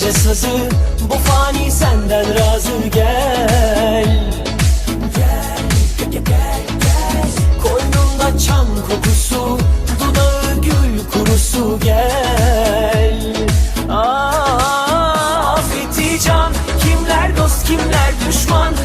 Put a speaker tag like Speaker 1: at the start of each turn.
Speaker 1: ince sazı Bu fani senden razı. Gel Gel, gel, gel, gel Koynumda çam kokusu Dudağı gül kurusu. Gel. Ah, Afeti can Kimler dost kimler düşman?